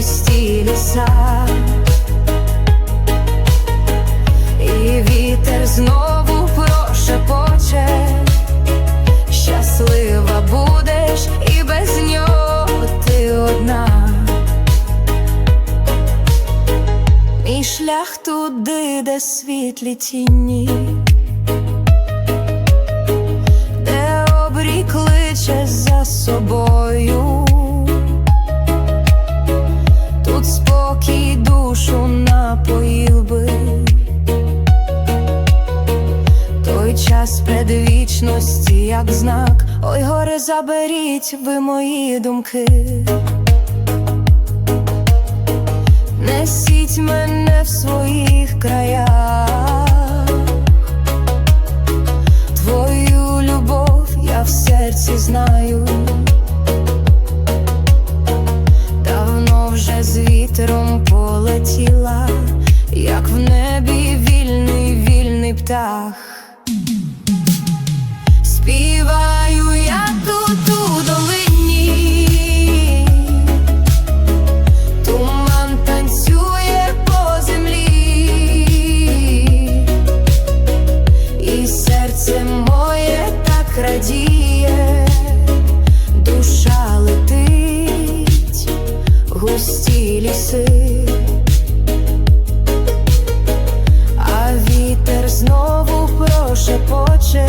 густі ліса, і вітер знову прошепоче. Щаслива будеш і без нього ти одна. Мій шлях туди, де світлі тіні, час предвічності, як знак, ой, горе, заберіть ви мої думки. Несіть мене в своїх краях, твою любов я в серці знаю. Давно вже з вітром полетіла, радіє, душа летить, густі ліси. А вітер знову прошепоче,